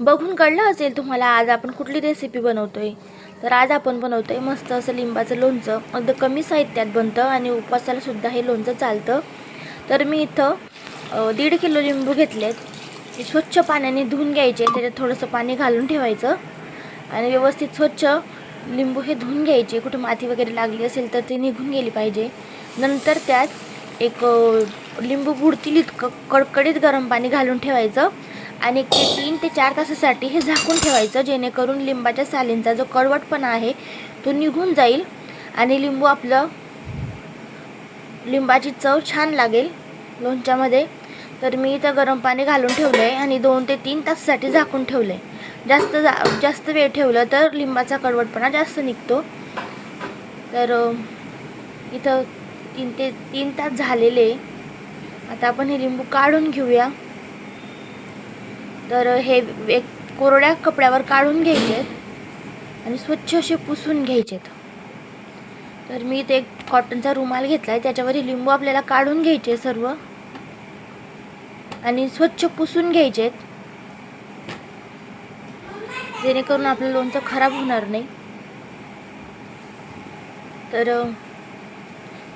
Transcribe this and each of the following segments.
बघून कळलं असेल तुम्हाला आज आपण कुठली रेसिपी बनवतो आहे तर आज आपण बनवतो आहे मस्त असं लिंबाचं लोणचं. अगदी कमी साहित्यात बनतं आणि उपवासालासुद्धा हे लोणचं चालतं. तर मी इथं दीड किलो लिंबू घेतलेत. ते स्वच्छ पाण्याने धुवून घ्यायचे त्याच्यात थोडंसं पाणी घालून ठेवायचं. आणि व्यवस्थित स्वच्छ लिंबू हे धुवून घ्यायचे. कुठे माती वगैरे लागली असेल तर ते निघून गेली पाहिजे. नंतर त्यात एक लिंबू बुडतील इतकं कडकडीत गरम पाणी घालून ठेवायचं. आणि एक ते तीन ते चार तासासाठी हे झाकून ठेवायचं जेणेकरून लिंबाच्या सालींचा जो कडवटपणा आहे तो निघून जाईल आणि लिंबू आपलं लिंबाची चव छान लागेल लोणच्यामध्ये. तर मी इथं गरम पाणी घालून ठेवलं आहे आणि दोन ते तीन तासासाठी झाकून ठेवलं आहे जास्त जा जास्त वेळ ठेवलं तर लिंबाचा कडवटपणा जास्त निघतो. तर इथं तीन ते तीन तास झालेले. आता आपण हे लिंबू काढून घेऊया. तर हे एक कोरड्या कपड्यावर काढून घ्यायचे आणि स्वच्छ असे पुसून घ्यायचे. तर मी ते एक कॉटनचा रुमाल घेतला आहे त्याच्यावर लिंबू आपल्याला काढून घ्यायचे सर्व. आणि स्वच्छ पुसून घ्यायचेत जेणेकरून आपलं लोणचं खराब होणार नाही. तर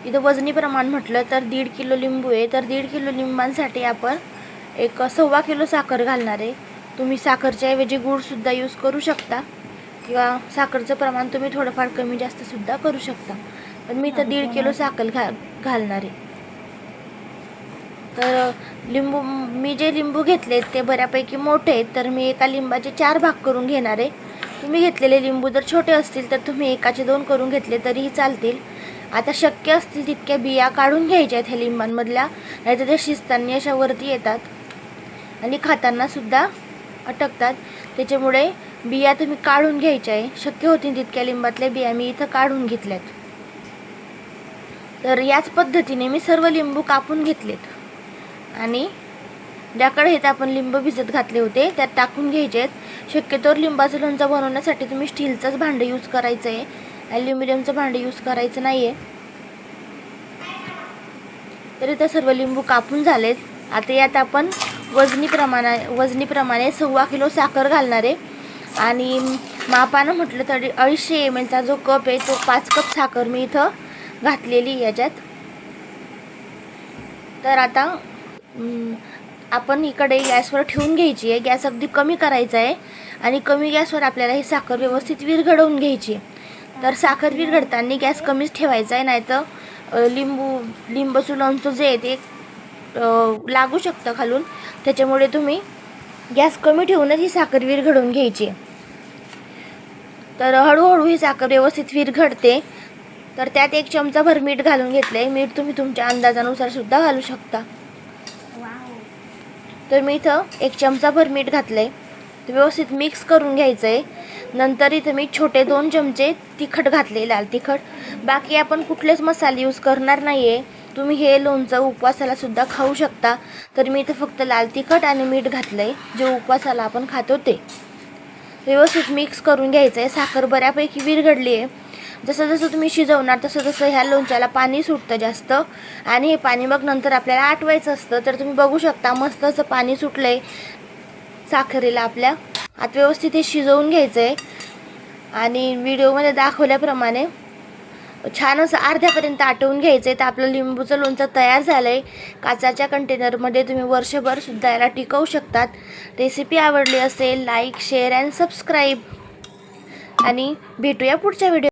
इथं वजनी प्रमाण म्हटलं तर दीड किलो लिंबू आहे. तर दीड किलो लिंबांसाठी आपण एक सव्वा किलो साखर घालणार आहे. तुम्ही साखरच्या ऐवजी गूळसुद्धा यूज करू शकता. किंवा साखरचं प्रमाण तुम्ही थोडंफार कमी जास्तसुद्धा करू शकता. पण मी इथं दीड किलो साखर घा घालणार आहे. तर लिंबू मी जे लिंबू घेतलेत ते बऱ्यापैकी मोठे आहेत. तर मी एका लिंबाचे चार भाग करून घेणार आहे. तुम्ही घेतलेले लिंबू जर छोटे असतील तर तुम्ही एकाचे दोन करून घेतले तरीही चालतील. आता शक्य असतील तितक्या बिया काढून घ्यायच्या आहेत ह्या लिंबांमधल्या. नाहीतर ते शिजताना अशा वरती येतात. आणि खाताना सुद्धा अटकतात. त्याच्यामुळे बिया तुम्ही काढून घ्यायच्या आहे. शक्य होतील तितक्या लिंबातल्या बिया मी इथं काढून घेतल्यात. तर याच पद्धतीने मी सर्व लिंबू कापून घेतलेत. आणि ज्या कढईत आपण लिंब भिजत घातले होते त्यात टाकून घ्यायचे आहेत. शक्यतोवर लिंबाचं लोणचं बनवण्यासाठी तुम्ही स्टीलचंच भांडं यूज करायचं आहे ॲल्युमिनियमचं भांडं यूज करायचं नाही आहे तर इथं सर्व लिंबू कापून झालेत. आता यात आपण वजनी प्रमाणा वजनीप्रमाणे सव्वा किलो साखर घालणार आहे. आणि मापानं म्हटलं तरी अडीचशे एम एलचा जो कप आहे तो पाच कप साखर मी इथं घातलेली याच्यात. तर आता आपण इकडे गॅसवर ठेवून घ्यायची आहे. गॅस अगदी कमी करायचा आहे. आणि कमी गॅसवर आपल्याला ही साखर व्यवस्थित विरघडवून घ्यायची तर साखर विरघडताना गॅस कमीच ठेवायचा आहे. नाहीतर लिंबू लिंबूचं लोणचं जे आहे ते लागू शकतं खालून. त्याच्यामुळे तुम्ही गॅस कमी ठेवूनच ही साखर विरघडवून घ्यायची. तर हळूहळू ही साखर व्यवस्थित विरघडते तर त्यात एक चमचाभर मीठ घालून घेतलं आहे मीठ तुम्ही तुमच्या अंदाजानुसार सुद्धा घालू शकता. तर मी इथं एक चमचाभर मीठ घातलं आहे व्यवस्थित मिक्स करून घ्यायचं आहे नंतर इथं मी छोटे दोन चमचे तिखट घातले लाल तिखट बाकी आपण कुठलेच मसाले यूज करणार नाही आहे तुम्ही हे लोणचं उपवासाला सुद्धा खाऊ शकता. तर मी इथं फक्त लाल तिखट आणि मीठ घातलं आहे जे उपवासाला आपण खातो ते. व्यवस्थित मिक्स करून घ्यायचं आहे साखर बऱ्यापैकी विरघडली आहे जसं जसं तुम्ही शिजवणार तसं तसं ह्या लोणच्याला पाणी सुटतं जास्त. आणि हे पाणी मग नंतर आपल्याला आटवायचं असतं. तर तुम्ही बघू शकता मस्त असं पाणी सुटलं आहे साखरेला आपल्या. आता व्यवस्थित हे शिजवून घ्यायचं आहे आणि व्हिडिओमध्ये दाखवल्याप्रमाणे छान असं अर्ध्यापर्यंत आटवून घ्यायचं. आहे तर आपलं लिंबूचं लोणचं तयार झालं आहे काचाच्या कंटेनरमध्ये तुम्ही वर्षभरसुद्धा याला टिकवू शकतात. रेसिपी आवडली असेल लाईक शेअर अँड सबस्क्राईब आणि भेटूया पुढच्या व्हिडिओ